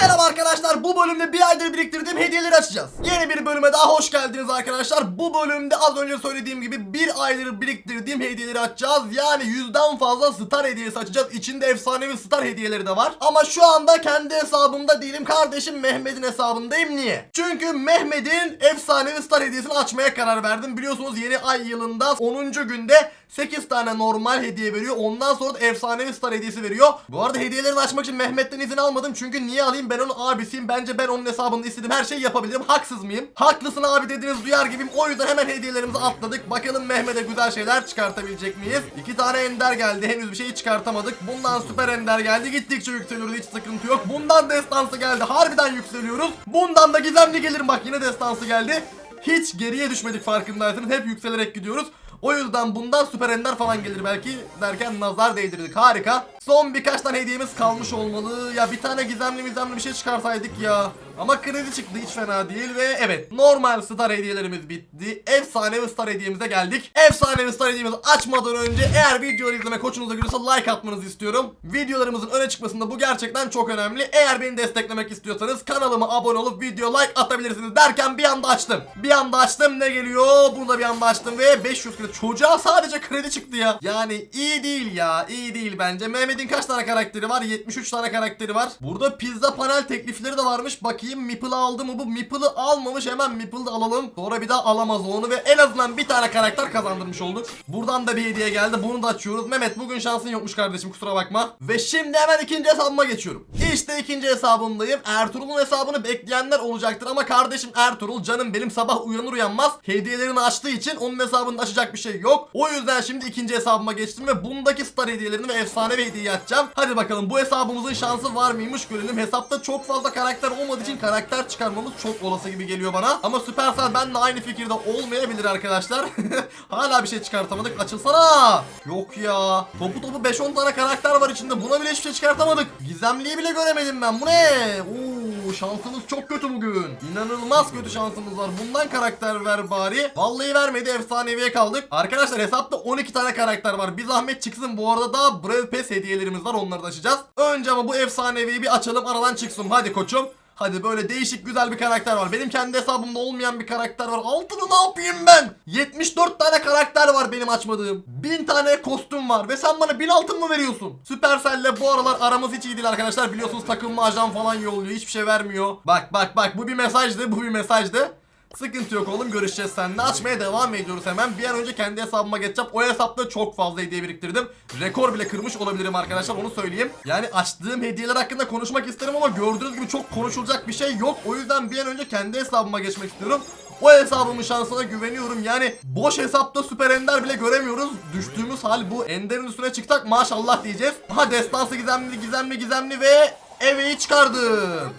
Fell arkadaşlar bu bölümde bir aydır biriktirdiğim hediyeleri açacağız. Yeni bir bölüme daha hoş geldiniz arkadaşlar. Bu bölümde az önce söylediğim gibi bir aydır biriktirdiğim hediyeleri açacağız. Yani yüzden fazla star hediyesi açacağız. İçinde efsanevi star hediyeleri de var. Ama şu anda kendi hesabımda değilim. Kardeşim Mehmet'in hesabındayım. Niye? Çünkü Mehmet'in efsanevi star hediyesini açmaya karar verdim. Biliyorsunuz yeni ay yılında 10. günde 8 tane normal hediye veriyor. Ondan sonra da efsanevi star hediyesi veriyor. Bu arada hediyelerini açmak için Mehmet'ten izin almadım. Çünkü niye alayım ben onun abisiyim. Bence ben onun hesabında istediğim her şeyi yapabilirim. Haksız mıyım? Haklısın abi dediğiniz duyar gibiyim. O yüzden hemen hediyelerimizi atladık. Bakalım Mehmet'e güzel şeyler çıkartabilecek miyiz? İki tane ender geldi. Henüz bir şey çıkartamadık. Bundan süper ender geldi. Gittikçe yükseliyoruz. Hiç sıkıntı yok. Bundan destansı geldi. Harbiden yükseliyoruz. Bundan da gizemli gelir. Bak yine destansı geldi. Hiç geriye düşmedik farkındaysanız. Hep yükselerek gidiyoruz. O yüzden bundan süper ender falan gelir belki derken nazar değdirdik. Harika. Son birkaç tane hediyemiz kalmış olmalı. Ya bir tane gizemli gizemli bir şey çıkarsaydık ya. Ama kredi çıktı hiç fena değil ve evet normal star hediyelerimiz bitti. Efsanevi star hediyemize geldik. Efsanevi star hediyemizi açmadan önce eğer videoları izlemek hoşunuza gidiyorsa like atmanızı istiyorum. Videolarımızın öne çıkmasında bu gerçekten çok önemli. Eğer beni desteklemek istiyorsanız kanalıma abone olup video like atabilirsiniz derken bir anda açtım. Bir anda açtım ne geliyor? Burada bir anda açtım ve 500 kredi. Çocuğa sadece kredi çıktı ya. Yani iyi değil ya. iyi değil bence. Mehmet'in kaç tane karakteri var? 73 tane karakteri var. Burada pizza panel teklifleri de varmış. Bakayım Meeple'ı aldı mı bu? Meeple'ı almamış. Hemen Meeple'ı alalım. Sonra bir daha alamaz onu ve en azından bir tane karakter kazandırmış olduk. Buradan da bir hediye geldi. Bunu da açıyoruz. Mehmet bugün şansın yokmuş kardeşim kusura bakma. Ve şimdi hemen ikinci hesabıma geçiyorum. İşte ikinci hesabımdayım. Ertuğrul'un hesabını bekleyenler olacaktır ama kardeşim Ertuğrul canım benim sabah uyanır uyanmaz hediyelerini açtığı için onun hesabında açacak bir şey yok. O yüzden şimdi ikinci hesabıma geçtim ve bundaki star hediyelerini ve efsane hediyeyi açacağım. Hadi bakalım bu hesabımızın şansı var mıymış görelim. Hesapta çok fazla karakter olmadığı için karakter çıkarmamız çok olası gibi geliyor bana. Ama Supercell benimle aynı fikirde olmayabilir arkadaşlar. Hala bir şey çıkartamadık. Açılsana. Yok ya. Topu topu 5-10 tane karakter var içinde. Buna bile hiçbir şey çıkartamadık. Gizemliyi bile göremedim ben. Bu ne? Oo, şansımız çok kötü bugün. İnanılmaz kötü şansımız var. Bundan karakter ver bari. Vallahi vermedi. Efsaneviye kaldık. Arkadaşlar hesapta 12 tane karakter var. Bir zahmet çıksın. Bu arada da Brave Pass hediyelerimiz var. Onları da açacağız. Önce ama bu efsaneviyi bir açalım. Aradan çıksın. Hadi koçum. Hadi böyle değişik güzel bir karakter var. Benim kendi hesabımda olmayan bir karakter var. Altını ne yapayım ben? 74 tane karakter var benim açmadığım. 1000 tane kostüm var ve sen bana 1000 altın mı veriyorsun? Supercell'le bu aralar aramız hiç iyi değil arkadaşlar. Biliyorsunuz takılma ajan falan yolluyor. Hiçbir şey vermiyor. Bak bak bak bu bir mesajdı. Bu bir mesajdı. Sıkıntı yok oğlum görüşeceğiz seninle. Açmaya devam ediyoruz hemen. Bir an önce kendi hesabıma geçeceğim. O hesapta çok fazla hediye biriktirdim. Rekor bile kırmış olabilirim arkadaşlar onu söyleyeyim. Yani açtığım hediyeler hakkında konuşmak isterim ama gördüğünüz gibi çok konuşulacak bir şey yok. O yüzden bir an önce kendi hesabıma geçmek istiyorum. O hesabımın şansına güveniyorum. Yani boş hesapta süper ender bile göremiyoruz. Düştüğümüz hal bu. Ender'in üstüne çıksak maşallah diyeceğiz. Aha destansı gizemli gizemli gizemli ve eveyi çıkardım.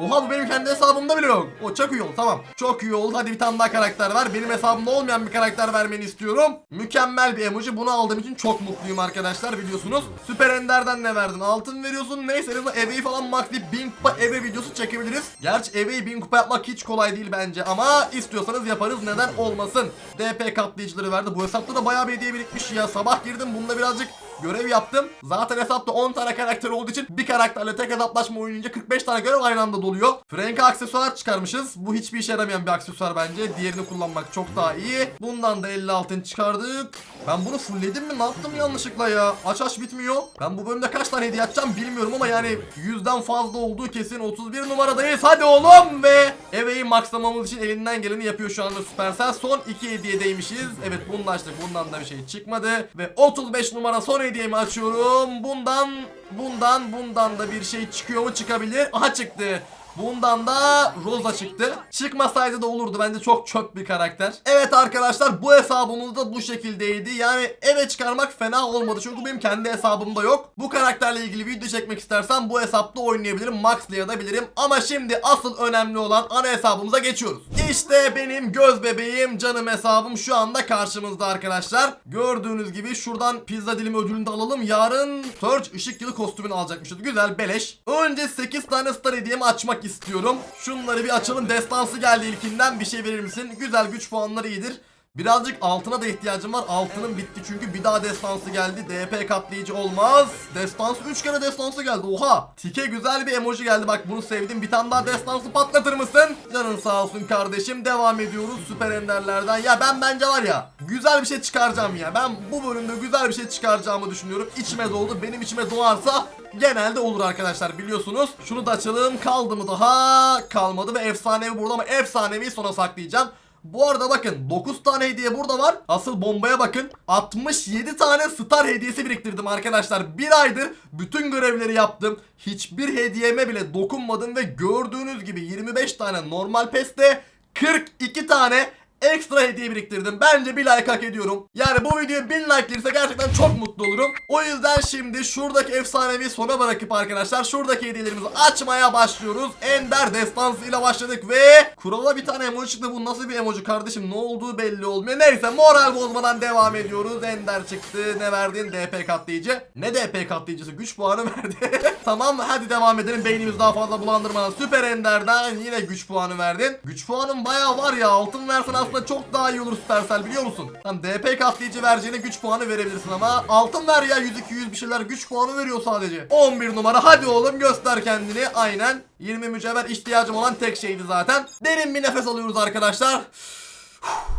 Oha bu benim kendi hesabımda bile yok. O çok iyi oldu tamam. Çok iyi oldu. Hadi bir tane daha karakter ver. Benim hesabımda olmayan bir karakter vermeni istiyorum. Mükemmel bir emoji. Bunu aldığım için çok mutluyum arkadaşlar biliyorsunuz. Süper Ender'den ne verdin? Altın veriyorsun. Neyse en azından falan maxlayıp 1000 kupa eve videosu çekebiliriz. Gerçi eveyi 1000 kupa yapmak hiç kolay değil bence. Ama istiyorsanız yaparız. Neden olmasın? DP katlayıcıları verdi. Bu hesapta da bayağı bir hediye birikmiş ya. Sabah girdim. Bunda birazcık görev yaptım. Zaten hesapta 10 tane karakter olduğu için bir karakterle tek hesaplaşma oynayınca 45 tane görev aynı anda doluyor. Frank'a aksesuar çıkarmışız. Bu hiçbir işe yaramayan bir aksesuar bence. Diğerini kullanmak çok daha iyi. Bundan da 50 altın çıkardık. Ben bunu fullledim mi? Ne yaptım yanlışlıkla ya? Aç aç bitmiyor. Ben bu bölümde kaç tane hediye açacağım bilmiyorum ama yani 100'den fazla olduğu kesin 31 numaradayız. Hadi oğlum ve eveyi maxlamamız için elinden geleni yapıyor şu anda Supercell. Son 2 hediyedeymişiz. Evet bunu açtık. Bundan da bir şey çıkmadı. Ve 35 numara son hediyemi açıyorum. Bundan, bundan, bundan da bir şey çıkıyor mu? Çıkabilir. Aha çıktı. Bundan da Rosa çıktı. Çıkmasaydı da olurdu. Bence çok çöp bir karakter. Evet arkadaşlar bu hesabımız da bu şekildeydi. Yani eve çıkarmak fena olmadı. Çünkü benim kendi hesabımda yok. Bu karakterle ilgili video çekmek istersem bu hesapta oynayabilirim. Maxlayabilirim. Ama şimdi asıl önemli olan ana hesabımıza geçiyoruz. İşte benim göz bebeğim, canım hesabım şu anda karşımızda arkadaşlar. Gördüğünüz gibi şuradan pizza dilimi ödülünü de alalım. Yarın Surge ışık yılı kostümünü alacakmışız. Güzel beleş. Önce 8 tane star hediyemi açmak istiyorum. Şunları bir açalım. Destansı geldi ilkinden. Bir şey verir misin? Güzel güç puanları iyidir. Birazcık altına da ihtiyacım var. Altının bitti çünkü bir daha destansı geldi. DP katlayıcı olmaz. Destansı 3 kere destansı geldi. Oha. Tike güzel bir emoji geldi. Bak bunu sevdim. Bir tane daha destansı patlatır mısın? Canın sağ olsun kardeşim. Devam ediyoruz süper enderlerden. Ya ben bence var ya güzel bir şey çıkaracağım ya. Ben bu bölümde güzel bir şey çıkaracağımı düşünüyorum. İçime doldu. Benim içime doğarsa genelde olur arkadaşlar biliyorsunuz. Şunu da açalım. Kaldı mı daha? Kalmadı ve efsanevi burada ama efsanevi sona saklayacağım. Bu arada bakın 9 tane hediye burada var. Asıl bombaya bakın. 67 tane star hediyesi biriktirdim arkadaşlar. Bir aydır bütün görevleri yaptım. Hiçbir hediyeme bile dokunmadım ve gördüğünüz gibi 25 tane normal peste 42 tane ekstra hediye biriktirdim. Bence bir like hak ediyorum. Yani bu video 1000 like gelirse gerçekten çok mutlu olurum. O yüzden şimdi şuradaki efsanevi sona bırakıp arkadaşlar şuradaki hediyelerimizi açmaya başlıyoruz. Ender destansı ile başladık ve kurala bir tane emoji çıktı. Bu nasıl bir emoji kardeşim? Ne olduğu belli olmuyor. Neyse moral bozmadan devam ediyoruz. Ender çıktı. Ne verdin? DP katlayıcı. Ne DP katlayıcısı? Güç puanı verdi. tamam hadi devam edelim. Beynimizi daha fazla bulandırmadan. Süper Ender'den yine güç puanı verdin. Güç puanın bayağı var ya. Altın versen aslında çok daha iyi olur Supercell biliyor musun? Tam DP katlayıcı vereceğine güç puanı verebilirsin ama altın ver ya 100 200 bir şeyler güç puanı veriyor sadece. 11 numara hadi oğlum göster kendini. Aynen 20 mücevher ihtiyacım olan tek şeydi zaten. Derin bir nefes alıyoruz arkadaşlar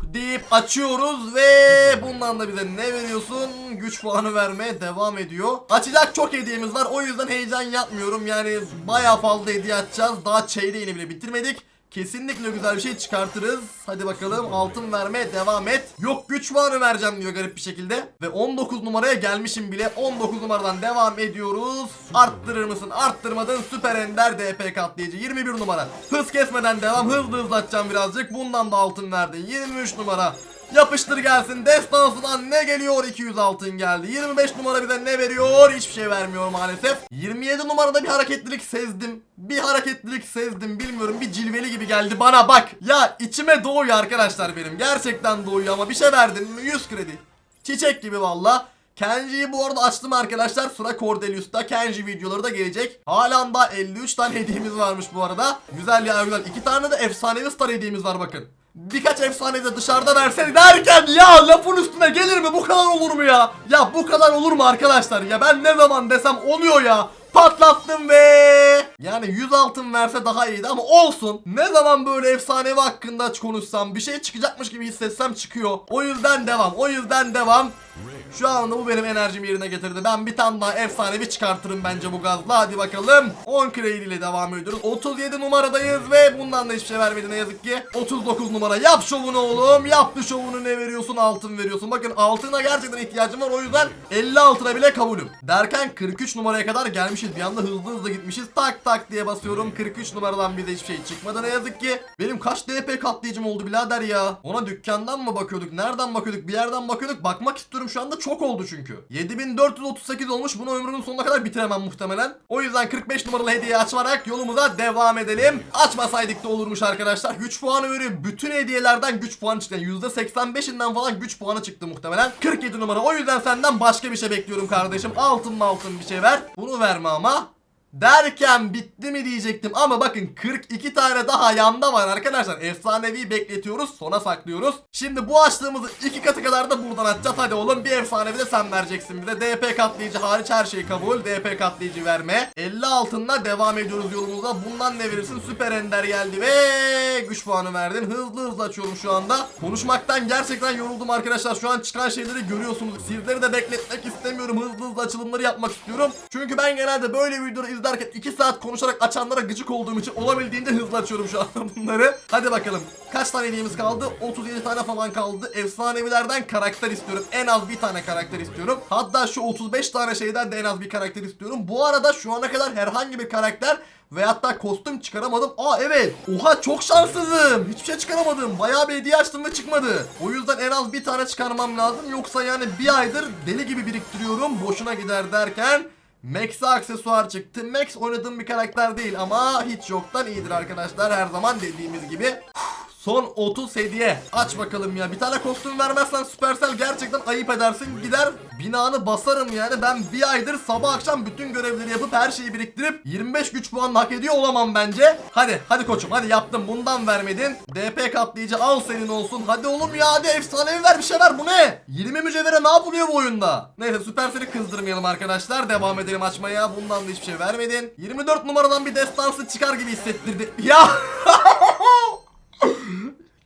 deyip açıyoruz ve bundan da bize ne veriyorsun? Güç puanı vermeye devam ediyor. Açacak çok hediyemiz var o yüzden heyecan yapmıyorum. Yani bayağı fazla hediye açacağız. Daha çeyreğini bile bitirmedik. Kesinlikle güzel bir şey çıkartırız. Hadi bakalım altın vermeye devam et. Yok güç puanı vereceğim diyor garip bir şekilde. Ve 19 numaraya gelmişim bile. 19 numaradan devam ediyoruz. Arttırır mısın? Arttırmadın. Süper Ender DP katlayıcı. 21 numara. Hız kesmeden devam. Hızlı hızlı atacağım birazcık. Bundan da altın verdin. 23 numara. Yapıştır gelsin. Destansıdan ne geliyor? 200 altın geldi. 25 numara bize ne veriyor? Hiçbir şey vermiyor maalesef. 27 numarada bir hareketlilik sezdim. Bir hareketlilik sezdim. Bilmiyorum bir cilveli gibi geldi bana bak. Ya içime doğuyor arkadaşlar benim. Gerçekten doğuyor ama bir şey verdin mi? 100 kredi. Çiçek gibi valla. Kenji'yi bu arada açtım arkadaşlar. Sıra Cordelius'ta. Kenji videoları da gelecek. Halen daha 53 tane hediyemiz varmış bu arada. Güzel ya güzel. İki tane de efsanevi star hediyemiz var bakın. Birkaç efsane de dışarıda versene derken ya lafın üstüne gelir mi? Bu kadar olur mu ya? Ya bu kadar olur mu arkadaşlar? Ya ben ne zaman desem oluyor ya. Patlattım ve yani 100 altın verse daha iyiydi ama olsun. Ne zaman böyle efsanevi hakkında konuşsam bir şey çıkacakmış gibi hissetsem çıkıyor. O yüzden devam. O yüzden devam. Şu anda bu benim enerjimi yerine getirdi. Ben bir tane daha efsanevi çıkartırım bence bu gazla. Hadi bakalım. 10 kredi ile devam ediyoruz. 37 numaradayız ve bundan da hiçbir şey vermedi ne yazık ki. 39 numara. Yap şovunu oğlum. Yaptı şovunu ne veriyorsun? Altın veriyorsun. Bakın altına gerçekten ihtiyacım var. O yüzden 50 altına bile kabulüm. Derken 43 numaraya kadar gelmişiz. Bir anda hızlı hızlı gitmişiz. Tak tak diye basıyorum. 43 numaradan bize hiçbir şey çıkmadı ne yazık ki. Benim kaç DP katlayıcım oldu birader ya. Ona dükkandan mı bakıyorduk? Nereden bakıyorduk? Bir yerden bakıyorduk. Bakmak istiyorum şu anda çok oldu çünkü. 7438 olmuş. Bunu ömrümün sonuna kadar bitiremem muhtemelen. O yüzden 45 numaralı hediye açmarak yolumuza devam edelim. Açmasaydık da olurmuş arkadaşlar. Güç puanı veriyor. Bütün hediyelerden güç puanı çıktı. Yani %85'inden falan güç puanı çıktı muhtemelen. 47 numara. O yüzden senden başka bir şey bekliyorum kardeşim. Altın mı altın bir şey ver. Bunu verme ama. Derken bitti mi diyecektim ama bakın 42 tane daha yanda var arkadaşlar. Efsanevi bekletiyoruz sona saklıyoruz. Şimdi bu açtığımızı iki katı kadar da buradan atacağız. Hadi oğlum bir efsanevi de sen vereceksin bize. DP katlayıcı hariç her şey kabul. DP katlayıcı verme. 50 altınla devam ediyoruz yolumuza. Bundan ne verirsin? Süper Ender geldi ve güç puanı verdin. Hızlı hızlı açıyorum şu anda. Konuşmaktan gerçekten yoruldum arkadaşlar. Şu an çıkan şeyleri görüyorsunuz. Sizleri de bekletmek istemiyorum. Hızlı hızlı açılımları yapmak istiyorum. Çünkü ben genelde böyle videoları izlerken 2 saat konuşarak açanlara gıcık olduğum için olabildiğince hızlı açıyorum şu anda bunları. Hadi bakalım. Kaç tane hediyemiz kaldı? 37 tane falan kaldı. Efsanevilerden karakter istiyorum. En az bir tane karakter istiyorum. Hatta şu 35 tane şeyden de en az bir karakter istiyorum. Bu arada şu ana kadar herhangi bir karakter ve hatta kostüm çıkaramadım. Aa evet. Oha çok şanssızım. Hiçbir şey çıkaramadım. Bayağı bir hediye açtım ve çıkmadı. O yüzden en az bir tane çıkarmam lazım. Yoksa yani bir aydır deli gibi biriktiriyorum. Boşuna gider derken Max'e aksesuar çıktı. Max oynadığım bir karakter değil ama hiç yoktan iyidir arkadaşlar. Her zaman dediğimiz gibi. Son 30 hediye. Aç bakalım ya. Bir tane kostüm vermezsen Supercell gerçekten ayıp edersin. Gider binanı basarım yani. Ben bir aydır sabah akşam bütün görevleri yapıp her şeyi biriktirip 25 güç puan hak ediyor olamam bence. Hadi hadi koçum hadi yaptım. Bundan vermedin. DP katlayıcı al senin olsun. Hadi oğlum ya hadi efsanevi ver bir şey ver. Bu ne? 20 mücevhere ne yapılıyor bu oyunda? Neyse Supercell'i kızdırmayalım arkadaşlar. Devam edelim açmaya. Bundan da hiçbir şey vermedin. 24 numaradan bir destansı çıkar gibi hissettirdi. Ya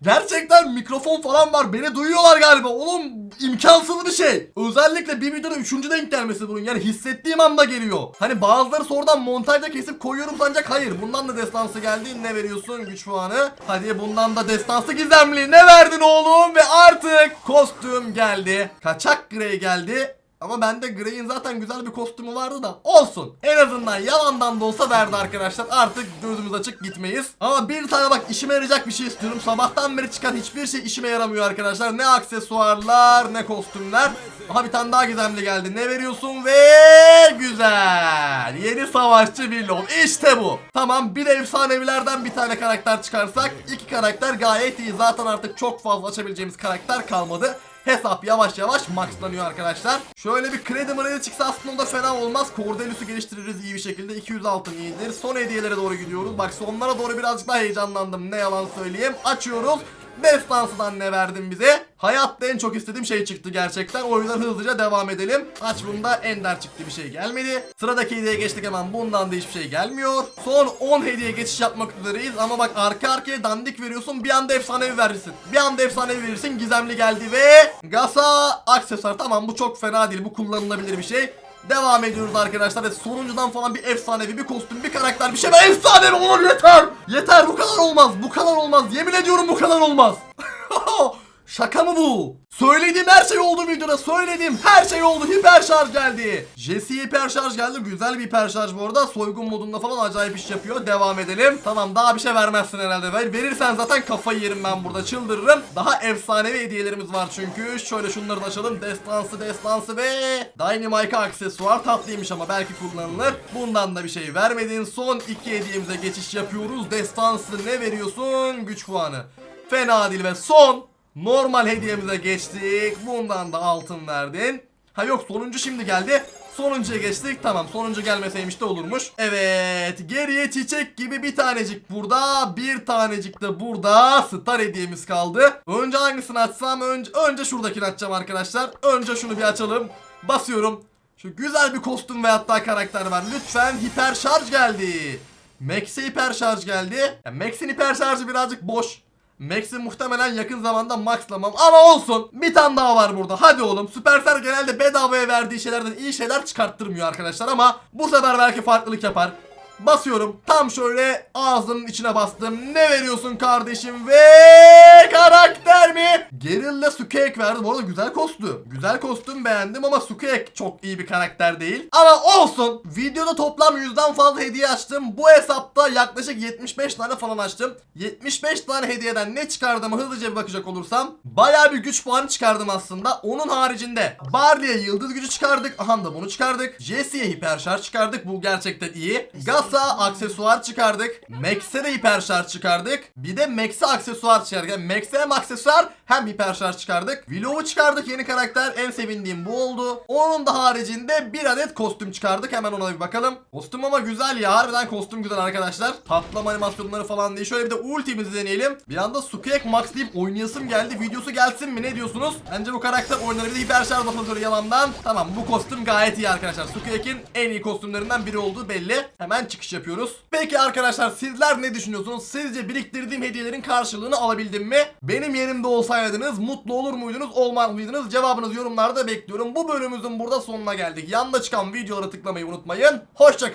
Gerçekten mikrofon falan var. Beni duyuyorlar galiba. Oğlum imkansız bir şey. Özellikle bir videoda üçüncü denk gelmesi bunun. Yani hissettiğim anda geliyor. Hani bazıları sonradan montajda kesip koyuyorum ancak hayır. Bundan da destansı geldi. Ne veriyorsun? Güç puanı. Hadi bundan da destansı gizemli. Ne verdin oğlum? Ve artık kostüm geldi. Kaçak grey geldi. Ama bende Grey'in zaten güzel bir kostümü vardı da olsun. En azından yalandan da olsa verdi arkadaşlar. Artık gözümüz açık gitmeyiz. Ama bir tane bak işime yarayacak bir şey istiyorum. Sabahtan beri çıkan hiçbir şey işime yaramıyor arkadaşlar. Ne aksesuarlar ne kostümler. Aha bir tane daha gizemli geldi. Ne veriyorsun ve güzel. Yeni savaşçı Willom. İşte bu. Tamam bir de efsanevilerden bir tane karakter çıkarsak iki karakter gayet iyi. Zaten artık çok fazla açabileceğimiz karakter kalmadı. Hesap yavaş yavaş maxlanıyor arkadaşlar. Şöyle bir kredi mredi çıksa aslında da fena olmaz. Cordelius'u geliştiririz iyi bir şekilde. 200 altın iyidir. Son hediyelere doğru gidiyoruz. Bak sonlara doğru birazcık daha heyecanlandım. Ne yalan söyleyeyim. Açıyoruz. Destansı'dan ne verdin bize? Hayatta en çok istediğim şey çıktı gerçekten. O yüzden hızlıca devam edelim. Aç bunda Ender çıktı bir şey gelmedi. Sıradaki hediyeye geçtik hemen. Bundan da hiçbir şey gelmiyor. Son 10 hediye geçiş yapmak üzereyiz. Ama bak arka arkaya dandik veriyorsun. Bir anda efsanevi verirsin. Bir anda efsanevi verirsin. Gizemli geldi ve Gasa aksesuar. Tamam bu çok fena değil. Bu kullanılabilir bir şey. Devam ediyoruz arkadaşlar ve sonuncudan falan bir efsanevi bir kostüm bir karakter bir şey ben efsanevi olur yeter yeter bu kadar olmaz bu kadar olmaz yemin ediyorum bu kadar olmaz Şaka mı bu? Söylediğim her şey oldu videoda. Söylediğim her şey oldu. Hiper şarj geldi. Jesse hiper şarj geldi. Güzel bir hiper şarj bu arada. Soygun modunda falan acayip iş yapıyor. Devam edelim. Tamam daha bir şey vermezsin herhalde. Ver, verirsen zaten kafayı yerim ben burada. Çıldırırım. Daha efsanevi hediyelerimiz var çünkü. Şöyle şunları da açalım. Destansı destansı ve Dynamite aksesuar. Tatlıymış ama belki kullanılır. Bundan da bir şey vermedin. Son iki hediyemize geçiş yapıyoruz. Destansı ne veriyorsun? Güç puanı. Fena değil ve son Normal hediyemize geçtik. Bundan da altın verdin. Ha yok sonuncu şimdi geldi. Sonuncuya geçtik. Tamam sonuncu gelmeseymiş de olurmuş. Evet. Geriye çiçek gibi bir tanecik burada. Bir tanecik de burada. Star hediyemiz kaldı. Önce hangisini açsam? Önce, önce şuradakini açacağım arkadaşlar. Önce şunu bir açalım. Basıyorum. Şu güzel bir kostüm ve hatta karakter var. Lütfen hiper şarj geldi. Max'e hiper şarj geldi. Max'in hiper şarjı birazcık boş. Max'i muhtemelen yakın zamanda maxlamam ama olsun. Bir tane daha var burada. Hadi oğlum. Supercell genelde bedavaya verdiği şeylerden iyi şeyler çıkarttırmıyor arkadaşlar ama bu sefer belki farklılık yapar. Basıyorum. Tam şöyle ağzının içine bastım. Ne veriyorsun kardeşim? Ve karakter mi? Gerilla Sukeyek verdi. Bu arada güzel kostüm. Güzel kostüm beğendim ama Sukeyek çok iyi bir karakter değil. Ama olsun. Videoda toplam 100'den fazla hediye açtım. Bu hesapta yaklaşık 75 tane falan açtım. 75 tane hediyeden ne çıkardığımı hızlıca bir bakacak olursam bayağı bir güç puanı çıkardım aslında. Onun haricinde Barley'e yıldız gücü çıkardık. Aha da bunu çıkardık. Jesse'ye hiper şarj çıkardık. Bu gerçekten iyi. Gasa aksesuar çıkardık. Max'e de hiper şarj çıkardık. Bir de Max'e aksesuar çıkardık. Yani Max'e hem aksesuar hem hiper şarj çıkardık. Willow'u çıkardık yeni karakter. En sevindiğim bu oldu. Onun da haricinde bir adet kostüm çıkardık. Hemen ona bir bakalım. Kostüm ama güzel ya. Harbiden kostüm güzel arkadaşlar. Patlama animasyonları falan değil. Şöyle bir de ultimizi deneyelim. Bir anda Sukiyek Max deyip oynayasım geldi. Videosu gelsin mi? Ne diyorsunuz? Bence bu karakter oynanır. Bir de hiper şarj basatörü yalandan. Tamam bu kostüm gayet iyi arkadaşlar. Sukiyek'in en iyi kostümlerinden biri olduğu belli. Hemen çıkış yapıyoruz. Peki arkadaşlar sizler ne düşünüyorsunuz? Sizce biriktirdiğim hediyelerin karşılığını alabildim mi? Benim yerimde olsaydınız mutlu olur muydunuz? Olmaz mıydınız? Cevabınızı yorumlarda bekliyorum. Bu bölümümüzün burada sonuna geldik. Yanda çıkan videolara tıklamayı unutmayın. Hoşçakalın.